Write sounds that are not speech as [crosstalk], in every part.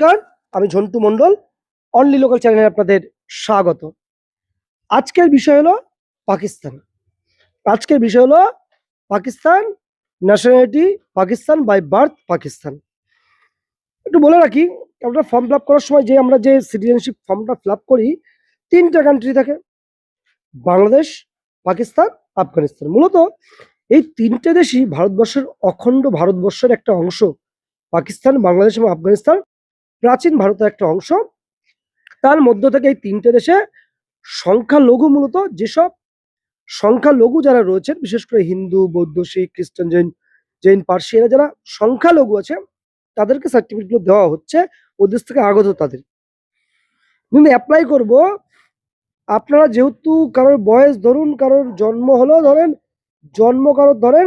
নমস্কার, আমি ঝন্টু মণ্ডল only local চ্যানেলে আপনাদের স্বাগত। আজকের বিষয় হলো পাকিস্তান। আজকের বিষয় হলো Pakistan nationality Pakistan by birth Pakistan. একটু বলে রাখি, আমরা ফর্ম ফিল করার সময় যে আমরা যে সিটিজেনশিপ ফর্মটা ফিল করি, তিনটা কান্ট্রি থাকে। বাংলাদেশ, পাকিস্তান, আফগানিস্তান। মূলত এই তিনটে দেশই ভারতবর্ষের অখণ্ড ভারতবর্ষের একটা অংশ। পাকিস্তান, বাংলাদেশ এবং আফগানিস্তান প্রাচীন ভারতের একটা অংশ। তার মধ্য থেকে এই তিনটে দেশে সংখ্যালঘু মূলত যেসব সংখ্যালঘু যারা রয়েছেন, বিশেষ করে হিন্দু, বৌদ্ধ, শিখ, খ্রিস্টান, জৈন জৈন, পার্সি, এরা যারা সংখ্যালঘু আছে, তাদেরকে সার্টিফিকেটগুলো দেওয়া হচ্ছে ওদেশ থেকে আগত তাদের। কিন্তু অ্যাপ্লাই করব, আপনারা যেহেতু কারোর বয়স ধরুন, কারোর জন্ম হলো ধরেন, জন্ম কারোর ধরেন,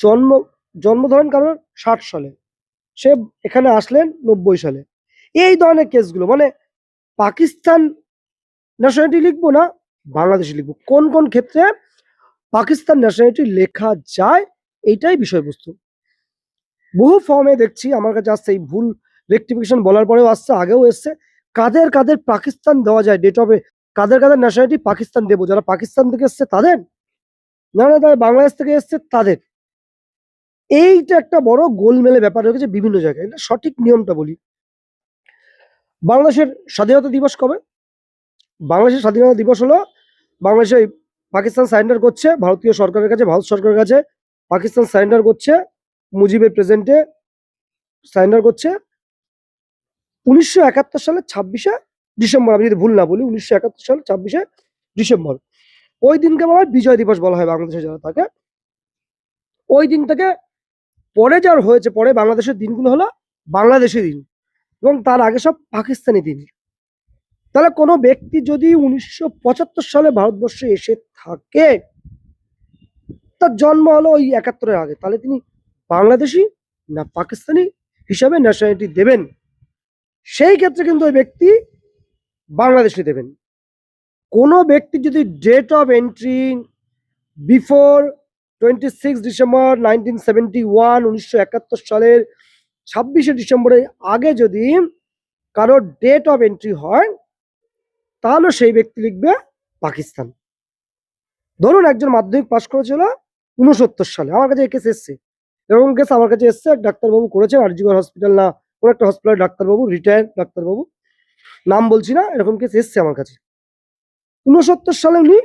জন্ম জন্ম ধরেন কারোর ষাট সালে। সে এখানে আসলেন নব্বই সালে। এই ধরনের কেসগুলো মানে পাকিস্তান ন্যাশনালিটি লিখব না বাংলাদেশি লিখব। কোন কোন ক্ষেত্রে পাকিস্তান ন্যাশনালিটি লেখা যায়, এইটাই বিষয়বস্তু। বহু ফর্মে দেখছি, আমার কাছে আসছে এই ভুল রেক্টিফিকেশন বলার পরেও আসছে, আগেও এসছে। কাদের কাদের পাকিস্তান দেওয়া যায় ডেট অফ কাদের কাদের ন্যাশনালিটি পাকিস্তান দেবো, যারা পাকিস্তান থেকে এসছে তাদের? না না, তারা বাংলাদেশ থেকে এসছে তাদের। এইটা একটা বড় গোলমেলে ব্যাপার হয়ে গেছে বিভিন্ন জায়গায়। এটা সঠিক নিয়মটা বলি। বাংলাদেশের স্বাধীনতা দিবস কবে? বাংলাদেশের স্বাধীনতা দিবস হলো, বাংলাদেশে পাকিস্তান সারেন্ডার করছে, ভারতীয় সরকারের কাছে, ভারত সরকারের কাছে পাকিস্তান সারেন্ডার করছে, মুজিবের প্রেজেন্টে সারেন্ডার করছে। উনিশশো একাত্তর সালের ছাব্বিশে ডিসেম্বর, আমি যদি ভুল না বলি, উনিশশো একাত্তর সালের ছাব্বিশে ডিসেম্বর। ওই দিনকে বলা হয় বিজয় দিবস বলা হয় বাংলাদেশে যারা থাকে। ওই দিনটাকে পরে যার হয়েছে, পরে বাংলাদেশের দিনগুলো হলো বাংলাদেশি দিন এবং তার আগে সব পাকিস্তানি দিন। তাহলে কোনো ব্যক্তি যদি উনিশশো পঁচাত্তর সালে ভারতবর্ষে এসে থাকে, তার জন্ম হলো ওই একাত্তরের আগে। তাহলে তিনি বাংলাদেশি না পাকিস্তানি হিসাবে ন্যাশনালিটি দেবেন? সেই ক্ষেত্রে কিন্তু ওই ব্যক্তি বাংলাদেশি দেবেন। কোনো ব্যক্তি যদি date of entry before twenty six December nineteen seventy one উনিশশো একাত্তর সালের ছাব্বিশে ডিসেম্বরের আগে যদি কারোর ডেট অফ এন্ট্রি হয়, তাহলে সেই ব্যক্তি লিখবে পাকিস্তান। ধরুন একজন মাধ্যমিক পাশ করেছিল উনসত্তর সালে, আমার কাছে কেস এসছে। এরকম কেস আমার কাছে এসছে ডাক্তারবাবু করেছেন আরজিগর হসপিটাল না, কোনো একটা হসপিটাল ডাক্তারবাবু রিটায়ার্ড ডাক্তারবাবু, নাম বলছি না, এরকম কেস এসছে আমার কাছে। উনসত্তর সালে উনি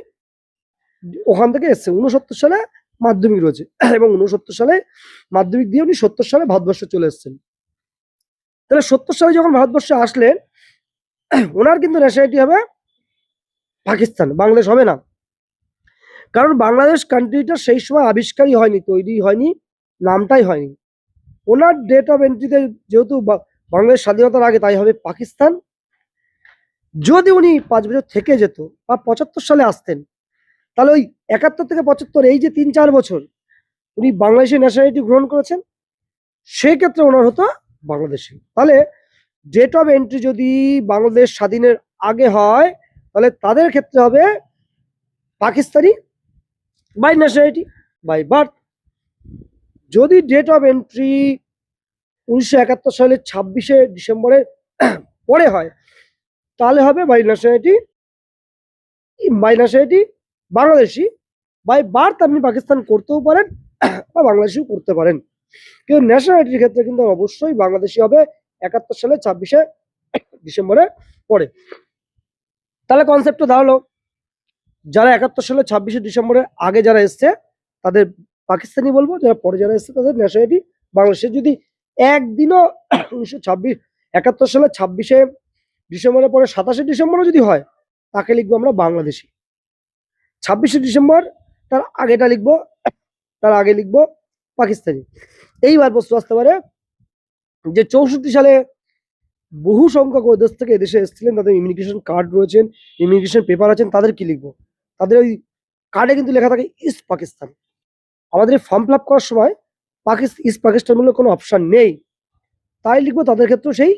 ওখান থেকে এসছে উনসত্তর সালে মাধ্যমিক রয়েছে। [clears throat] এবং উনসত্তর সালে মাধ্যমিক দিয়ে উনি সত্তর সালে ভারতবর্ষে চলে এসেছেন। তাহলে সত্তর সালে যখন ভারতবর্ষে আসলেন, [clears throat] ওনার কিন্তু ন্যাশনালিটি হবে পাকিস্তান। বাংলাদেশ হবে না। কারণ বাংলাদেশ কান্ট্রিটা সেই সময় আবিষ্কারই হয়নি, তৈরি হয়নি, নামটাই হয়নি। ওনার ডেট অফ এন্ট্রিতে যেহেতু বাংলাদেশ স্বাধীনতার আগে, তাই হবে পাকিস্তান। যদি উনি পাঁচ বছর থেকে যেত বা পঁচাত্তর সালে আসতেন, তাহলে ওই একাত্তর থেকে পঁচাত্তর, এই যে তিন চার বছর উনি বাংলাদেশের ন্যাশনালিটি গ্রহণ করেছেন সেই ক্ষেত্রে ওনার হতো বাংলাদেশি। তাহলে ডেট অফ এন্ট্রি যদি বাংলাদেশ স্বাধীনের আগে হয়, তাহলে তাদের ক্ষেত্রে হবে Pakistani by nationality by birth যদি ডেট অফ এন্ট্রি উনিশশো একাত্তর সালের ছাব্বিশে ডিসেম্বরের [clears throat] পরে হয়, তাহলে হবে by nationality by nationality Bangladeshi. By birth আপনি পাকিস্তান করতেও পারেন, বা বাংলাদেশিও করতে পারেন। কিন্তু ন্যাশনালিটির ক্ষেত্রে কিন্তু অবশ্যই বাংলাদেশি হবে, একাত্তর সালে ছাব্বিশে ডিসেম্বরে পরে তাহলে কনসেপ্টটা দাঁড়াল যারা একাত্তর সালে ছাব্বিশে ডিসেম্বরের আগে যারা এসছে, তাদের পাকিস্তানি বলব, যারা পরে যারা এসছে, তাদের ন্যাশনালিটি বাংলাদেশের। যদি একদিনও উনিশশো ছাব্বিশ, একাত্তর সালে ছাব্বিশে ডিসেম্বরের পরে সাতাশে ডিসেম্বরও যদি হয়, তাকে লিখব আমরা বাংলাদেশি। ছাব্বিশে ডিসেম্বর তার আগেটা লিখব, তার আগে লিখব পাকিস্তানি। এইবার প্রশ্ন আসতে পারে যে চৌষট্টি সালে বহু সংখ্যক দেশ থেকে এদেশে এসেছিলেন, তাদের ইমিগ্রেশন কার্ড রয়েছেন ইমিগ্রেশন পেপার আছেন তাদের কি লিখব? তাদের ওই কার্ডে কিন্তু লেখা থাকে ইস্ট পাকিস্তান আমাদের ফর্ম ফিল করার সময় পাকিস্তান ইস্ট পাকিস্তান বলে কোনো অপশন নেই। তাই লিখব তাদের ক্ষেত্রেও সেই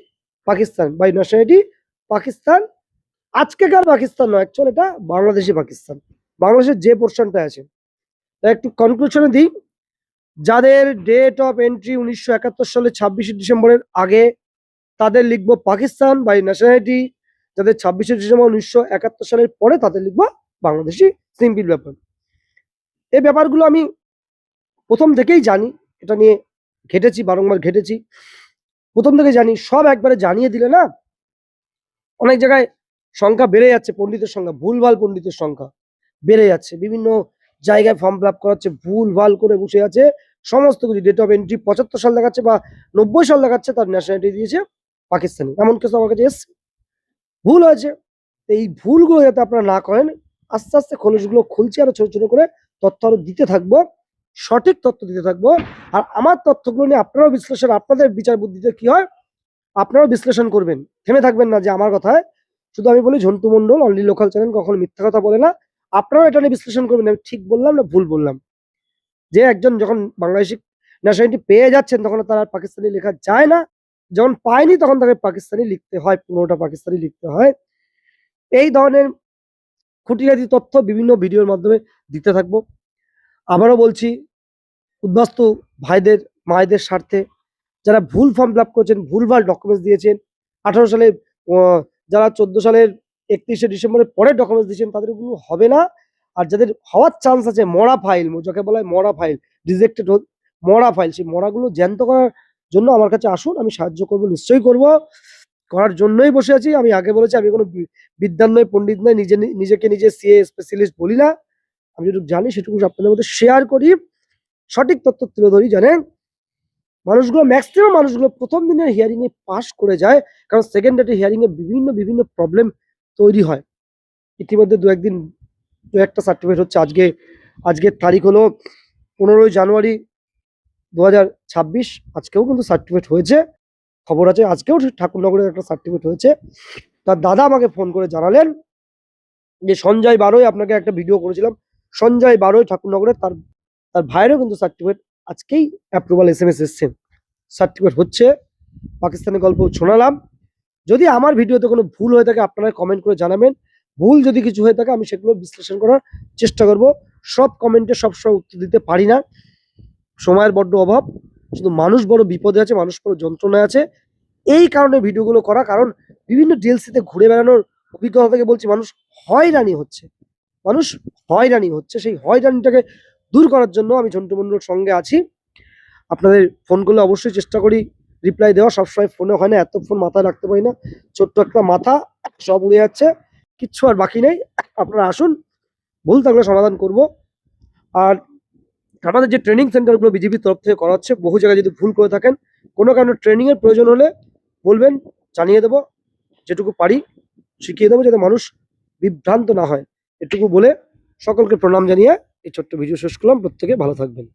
পাকিস্তান বাই ন্যাশনালিটি পাকিস্তান। আজকেকার পাকিস্তান নয় অ্যাকচুয়াল এটা বাংলাদেশি পাকিস্তান। বাংলাদেশের যে পোর্শনটা আছে। একটু কনক্লুশনে দিই। যাদের ডেট অফ এন্ট্রি উনিশশো একাত্তর সালে ছাব্বিশে ডিসেম্বরের আগে, তাদের লিখব পাকিস্তান বাই ন্যাশনালিটি যাদের ছাব্বিশে ডিসেম্বর উনিশশো একাত্তর সালের পরে, তাদের লিখব বাংলাদেশি সিম্পল ব্যাপার। এই ব্যাপারগুলো আমি প্রথম থেকেই জানি, এটা নিয়ে ঘেটেছি, বারংবার ঘেটেছি। প্রথম থেকে জানি, সব একবারে জানিয়ে দিলে না, অনেক জায়গায় সংখ্যা বেড়ে যাচ্ছে, পণ্ডিতের সংখ্যা, ভুলভাল পণ্ডিতের সংখ্যা। বেড়ে যাচ্ছে। বিভিন্ন জায়গায় ফর্ম ফিল আপ করাচ্ছে, ভুল, ভালো করে বসে আছে। সমস্ত কিছু ডেট অফ এন্ট্রি পঁচাত্তর সাল দেখাচ্ছে বা নব্বই সাল দেখাচ্ছে, তার ন্যাশনালিটি দিয়েছে পাকিস্তানি। এমন কেস আমার কাছে এসছে। ভুল হয়েছে। এই ভুলগুলো যাতে আপনারা না করেন, আস্তে আস্তে খোলসগুলো খুলছি আরও ছোট ছোট করে তথ্য আরও দিতে থাকব, সঠিক তথ্য দিতে থাকব। আর আমার তথ্যগুলো নিয়ে আপনারাও বিশ্লেষণ, আপনাদের বিচার বুদ্ধিতে কি হয়, আপনারাও বিশ্লেষণ করবেন। থেমে থাকবেন না যে আমার কথায়। শুধু আমি বলি, Jhantu Mondal only local channel কখনো মিথ্যা কথা বলে না। আপনারাও এটা নিয়ে বিশ্লেষণ করবেন। আমি ঠিক বললাম না ভুল বললাম? যে একজন যখন বাংলাদেশি ন্যাশনালিটি পেয়ে যাচ্ছেন, তখন তার আর পাকিস্তানি লেখা যায় না। যখন পায়নি, তখন তাকে পাকিস্তানি লিখতে হয় পনেরোটা পাকিস্তানি লিখতে হয়। এই ধরনের খুঁটিনাটি তথ্য বিভিন্ন ভিডিওর মাধ্যমে দিতে থাকব। আবারও বলছি, উদ্বাস্তু ভাইদের, মায়েদের স্বার্থে যারা ভুল ফর্ম ফিল আপ করেছেন, ভুলভাল ডকুমেন্টস দিয়েছেন, আঠারো সালে যারা চোদ্দ সালের একত্রিশে ডিসেম্বরের পরে ডকুমেন্টস দিয়েছেন, তাদের ওগুলো হবে না। আর যাদের হওয়ার চান্স আছে, মরা ফাইল যাকে বলা হয় মরা ফাইল রিজেক্টেড মরা ফাইল সেই মরাগুলো জ্যান্ত করার জন্য আমার কাছে আসুন, আমি সাহায্য করব, নিশ্চয়ই করব। করার জন্যই বসে আছি, আমি আগে বলেছি, আমি কোনো বি- বিদ্বান নয়, পণ্ডিত নয়, নিজে নিজেকে নিজে সিএ স্পেশালিস্ট বলি না। আমি যেটুকু জানি, সেটুকু আপনাদের মধ্যে শেয়ার করি। সঠিক তথ্য তুলে ধরি, জানেন? মানুষগুলো ম্যাক্সিমাম মানুষগুলো প্রথম দিনের হিয়ারিং এ পাশ করে যায়, কারণ সেকেন্ড ডেটে হিয়ারিং এ বিভিন্ন বিভিন্ন প্রবলেম তৈরি হয়। ইতিমধ্যে দু একদিন, দু একটা সার্টিফিকেট হচ্ছে। আজকে, আজকের তারিখ হলো পনেরোই জানুয়ারি দু হাজার ছাব্বিশ। আজকেও কিন্তু সার্টিফিকেট হয়েছে। খবর আছে, আজকেও ঠাকুরনগরের একটা সার্টিফিকেট হয়েছে। তার দাদা আমাকে ফোন করে জানালেন যে, সঞ্জয় বারোই আপনাকে একটা ভিডিও করেছিলাম। সঞ্জয় বারোই ঠাকুরনগরের তার তার ভাইয়েরও কিন্তু সার্টিফিকেট আজকেই অ্যাপ্রুভাল এস এম এস এসছে। সার্টিফিকেট হচ্ছে। পাকিস্তানের গল্প শোনালাম। যদি আমার ভিডিওতে কোনো ভুল হয়ে থাকে, আপনারা কমেন্ট করে জানাবেন। ভুল যদি কিছু হয়ে থাকে, আমি সেগুলো বিশ্লেষণ করার চেষ্টা করব। সব কমেন্টে সবসময় উত্তর দিতে পারি না। সময়ের বড্ড অভাব। শুধু মানুষ বড় বিপদে আছে, মানুষ বড় যন্ত্রণায় আছে। এই কারণে ভিডিওগুলো করা, কারণ বিভিন্ন ডিএলসিতে ঘুরে বেড়ানোর অভিজ্ঞতা থেকে বলছি, মানুষ হয়রানি হচ্ছে। মানুষ হয়রানি হচ্ছে। সেই হয়রানিটাকে দূর করার জন্য আমি ঝন্টু মন্ডলের সঙ্গে আছি। আপনাদের ফোন করলে অবশ্যই চেষ্টা করি। রিপ্লাই দেওয়া সবসময় ফোনে হয় না, এত ফোন মাথায় রাখতে পারি না। ছোট্ট একটা মাথা, সব উড়ে যাচ্ছে, কিচ্ছু আর বাকি নেই। আপনারা আসুন, ভুল থাকলে সমাধান করব। আর আমাদের যে ট্রেনিং সেন্টারগুলো বিজেপির তরফ থেকে করা হচ্ছে, বহু জায়গায় যদি ভুল করে থাকেন, কোনো কারণে ট্রেনিংয়ের প্রয়োজন হলে বলবেন, জানিয়ে দেবো, যেটুকু পারি, শিখিয়ে দেবো, যাতে মানুষ বিভ্রান্ত না হয়। এটুকু বলে সকলকে প্রণাম জানিয়ে এই ছোট্ট ভিডিও শেষ করলাম। প্রত্যেকে ভালো থাকবেন।